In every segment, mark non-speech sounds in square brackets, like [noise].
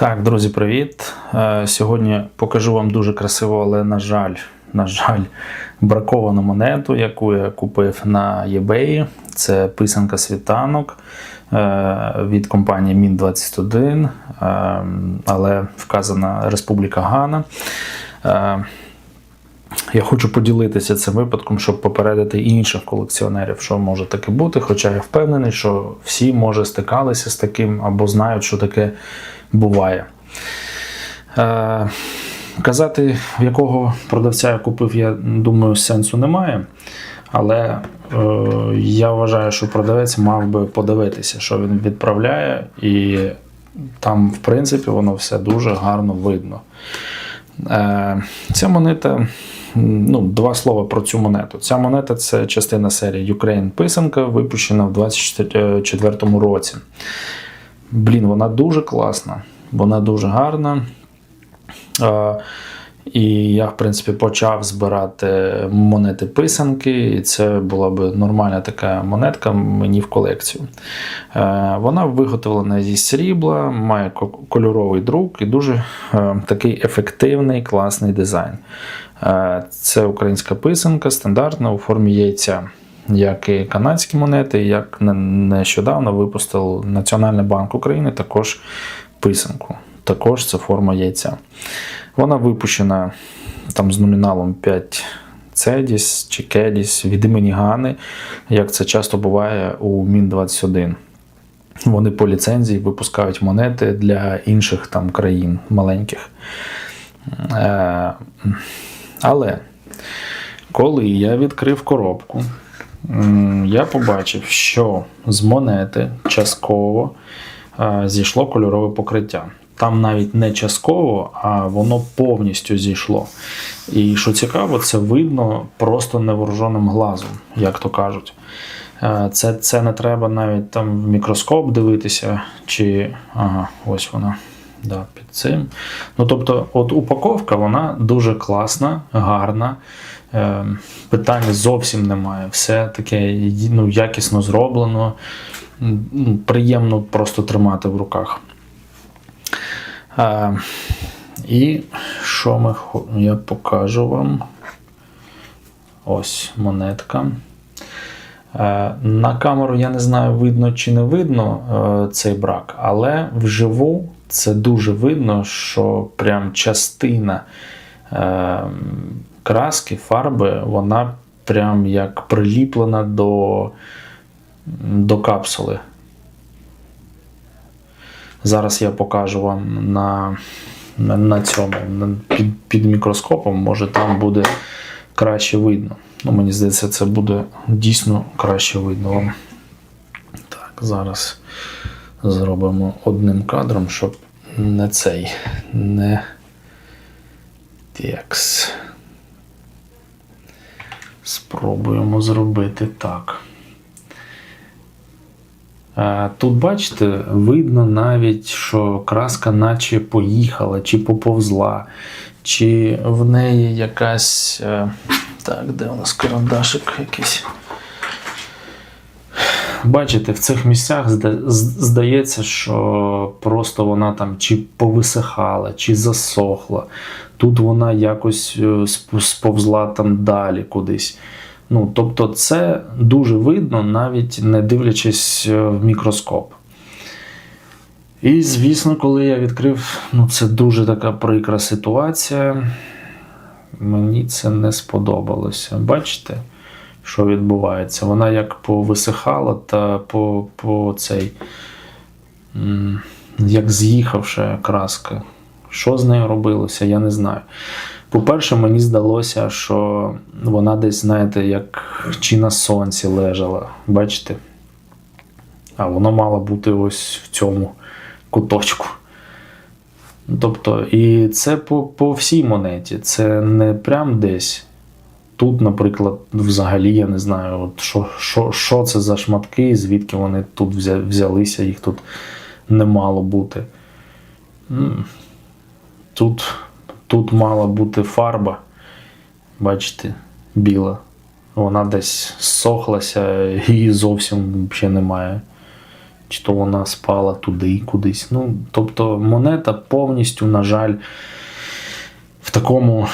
Так, друзі, привіт. Е, Сьогодні покажу вам дуже красиву, але на жаль, на жаль, браковану монету, яку я купив на eBay. Це писанка світанок е, від компанії Min 21, е, але вказана Республіка Гана. Е, я хочу поділитися цим випадком, щоб попередити інших колекціонерів, що може таке бути. Хоча я впевнений, що всі може стикалися з таким або знають, що таке буває. Е, казати, в якого продавця я купив, я думаю, сенсу немає. Але е, я вважаю, що продавець мав би подивитися, що він відправляє, і там, в принципі, воно все дуже гарно видно. Е, ця монета, ну, два слова про цю монету. Ця монета це частина серії Ukraine писанка, випущена в 2024 році. Блін, вона дуже класна, вона дуже гарна. І я, в принципі, почав збирати монети писанки, і це була б нормальна така монетка мені в колекцію. Е, Вона виготовлена зі срібла, має кольоровий друк і дуже е, такий ефективний, класний дизайн. Е, Це українська писанка, стандартна у формі яйця. Як і канадські монети, як нещодавно випустив Національний банк України також писанку. Також це форма яйця. Вона випущена там з номіналом 5 Цедіс чи Кедіс від імені Гани, як це часто буває у Мін-21. Вони по ліцензії випускають монети для інших там країн маленьких. Е, але коли я відкрив коробку, я побачив, що з монети частково е, зійшло кольорове покриття. Там навіть не частково, а воно повністю зійшло. І що цікаво, це видно просто невооруженим глазом, як то кажуть. Е, Це, це не треба навіть там в мікроскоп дивитися, чи ага, ось вона. Да, під цим. Ну, тобто, от упаковка вона дуже класна, гарна. Е, питань зовсім немає. Все таке ну, якісно зроблено. Ну, Приємно просто тримати в руках. Е, і що ми я покажу вам. Ось монетка. Е, На камеру я не знаю, видно чи не видно е, цей брак, але вживу це дуже видно, що прям частина е, краски, фарби, вона прям як приліплена до, до капсули. Зараз я покажу вам на, на, цьому, під, під мікроскопом, може там буде краще видно. Ну, мені здається, це буде дійсно краще видно вам. Так, зараз зробимо одним кадром, щоб не цей, не текст. Спробуємо зробити так. Тут, бачите, видно навіть, що краска наче поїхала, чи поповзла, чи в неї якась. е, Так, де у нас карандашик якийсь? Бачите, в цих місцях здається, що просто вона там чи повисихала, чи засохла. Тут вона якось е, сповзла там далі кудись. Ну, тобто, це дуже видно, навіть не дивлячись е, в мікроскоп. І, звісно, коли я відкрив, ну це дуже така прикра ситуація. Мені це не сподобалося. Бачите, що відбувається? Вона як повисихала та по, по цей, як з'їхавша краска. Що з нею робилося, я не знаю. По-перше, мені здалося, що вона десь, знаєте, як чи на сонці лежала. Бачите? А воно мало бути ось в цьому куточку. Тобто, і це по, по всій монеті. Це не прям десь. Тут, наприклад, взагалі я не знаю, от що, що, що це за шматки, звідки вони тут взялися, їх тут не мало бути. Тут, тут мала бути фарба, бачите, біла. Вона десь сохлася і зовсім ще немає. чи то вона спала туди кудись. Ну, тобто монета повністю, на жаль, в такому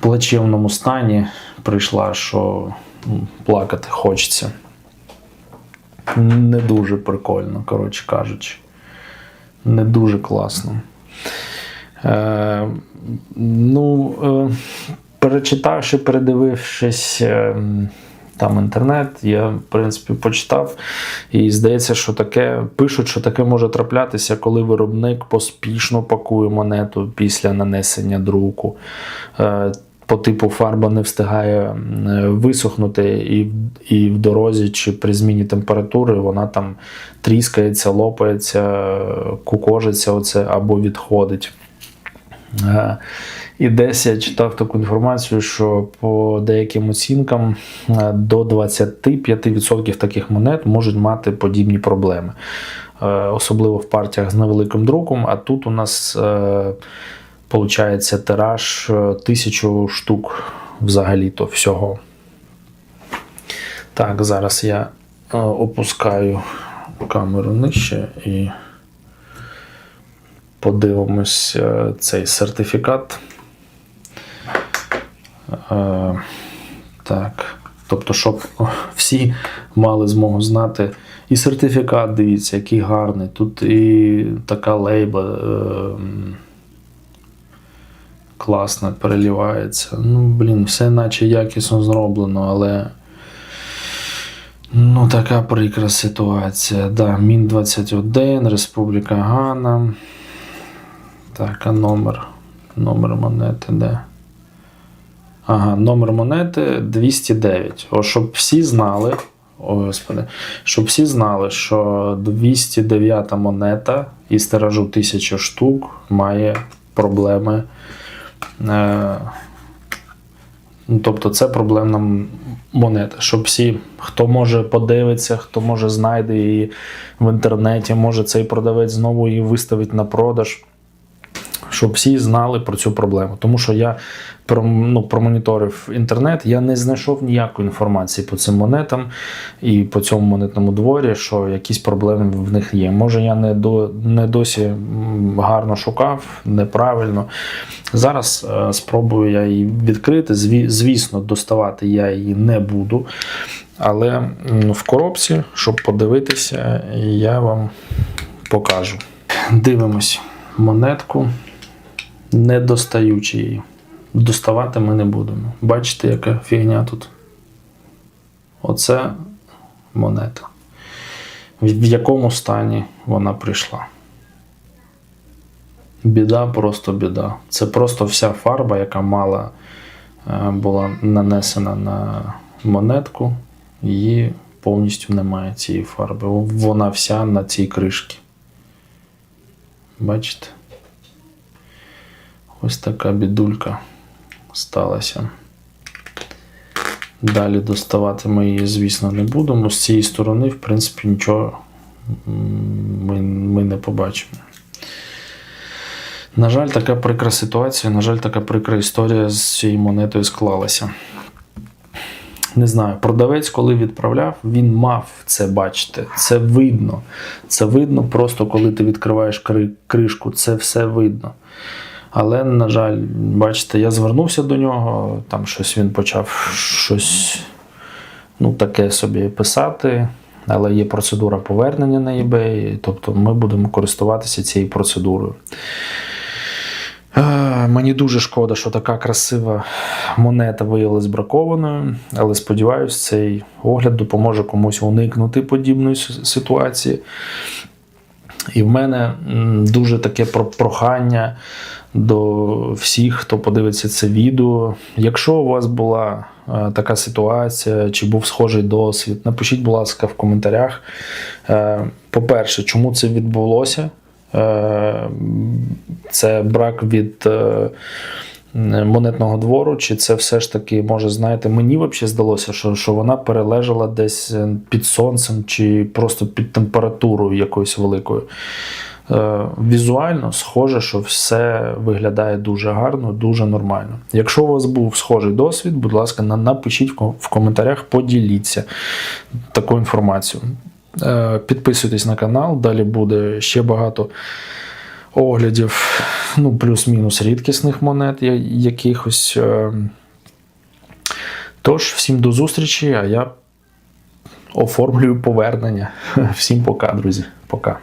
плачевному стані прийшла, що ну, плакати хочеться. Не дуже прикольно, коротше кажучи. Не дуже класно. Е, ну, е, перечитавши, передивившись е, там інтернет, я, в принципі, почитав. І здається, що таке пишуть, що таке може траплятися, коли виробник поспішно пакує монету після нанесення друку. Е, по типу фарба не встигає висохнути, і, і в дорозі чи при зміні температури вона там тріскається, лопається, кукожиться оце або відходить. Е, І десь я читав таку інформацію, що по деяким оцінкам е, до 25% таких монет можуть мати подібні проблеми. Е, Особливо в партіях з невеликим друком. А тут у нас Получається тираж е, тисячу штук взагалі-то всього. Так, зараз я е, опускаю камеру нижче і подивимось е, цей сертифікат. Так. Тобто, щоб [laughs] всі мали змогу знати. І сертифікат, дивіться, який гарний. Тут і така лейба. Класно переливається. Ну, блін, все наче якісно зроблено, але. Ну, така прикра ситуація. Да, Мін 21, Республіка Гана. Так, а номер. Номер монети, де? Ага, номер монети 209. О, щоб всі знали. О, господи, щоб всі знали, що 209 монета із тиражу 1000 штук має проблеми. Е, ну, Тобто це проблемна монета. Щоб всі, хто може подивиться, хто може знайде її в інтернеті, може цей продавець знову її виставить на продаж. Щоб всі знали про цю проблему. Тому що я ну, промоніторив інтернет, я не знайшов ніякої інформації по цим монетам і по цьому монетному дворі, що якісь проблеми в них є. Може, я не, до, не досі гарно шукав, неправильно. Зараз е, спробую я її відкрити. Зві- звісно, доставати я її не буду. Але в коробці, щоб подивитися, я вам покажу. Дивимось монетку, не достаючи її. Доставати ми не будемо. Бачите, яка фігня тут? Оце монета. В в якому стані вона прийшла. Біда, просто біда. Це просто вся фарба, яка мала е, була нанесена на монетку, її повністю немає цієї фарби. Вона вся на цій кришці. Бачите? Ось така бідулька сталася. Далі доставати ми її, звісно, не будемо. З цієї сторони, в принципі, нічого ми, ми не побачимо. На жаль, така прикра ситуація, на жаль, така прикра історія з цією монетою склалася. Не знаю, продавець, коли відправляв, він мав це бачити. Це видно. Це видно просто, коли ти відкриваєш кри- кришку, це все видно. Але, на жаль, бачите, я звернувся до нього, там щось він почав щось ну, таке собі писати. Але є процедура повернення на eBay, тобто ми будемо користуватися цією процедурою. Е, Мені дуже шкода, що така красива монета виявилась бракованою, але сподіваюся, цей огляд допоможе комусь уникнути подібної ситуації. І в мене дуже таке прохання до всіх, хто подивиться це відео. Якщо у вас була е, така ситуація, чи був схожий досвід, напишіть, будь ласка, в коментарях. Е, По-перше, чому це відбулося? Е, Це брак від монетного двору, чи це все ж таки, може, знаєте, мені взагалі здалося, що, що вона перележала десь е, під сонцем чи просто під температурою якоюсь великою. Е, Візуально схоже, що все виглядає дуже гарно, дуже нормально. Якщо у вас був схожий досвід, будь ласка, напишіть в коментарях, поділіться такою інформацією. Е, Підписуйтесь на канал, далі буде ще багато оглядів, ну, плюс-мінус рідкісних монет якихось. е. Тож, всім до зустрічі, а я оформлюю повернення. [laughs] Всім пока, друзі. Пока.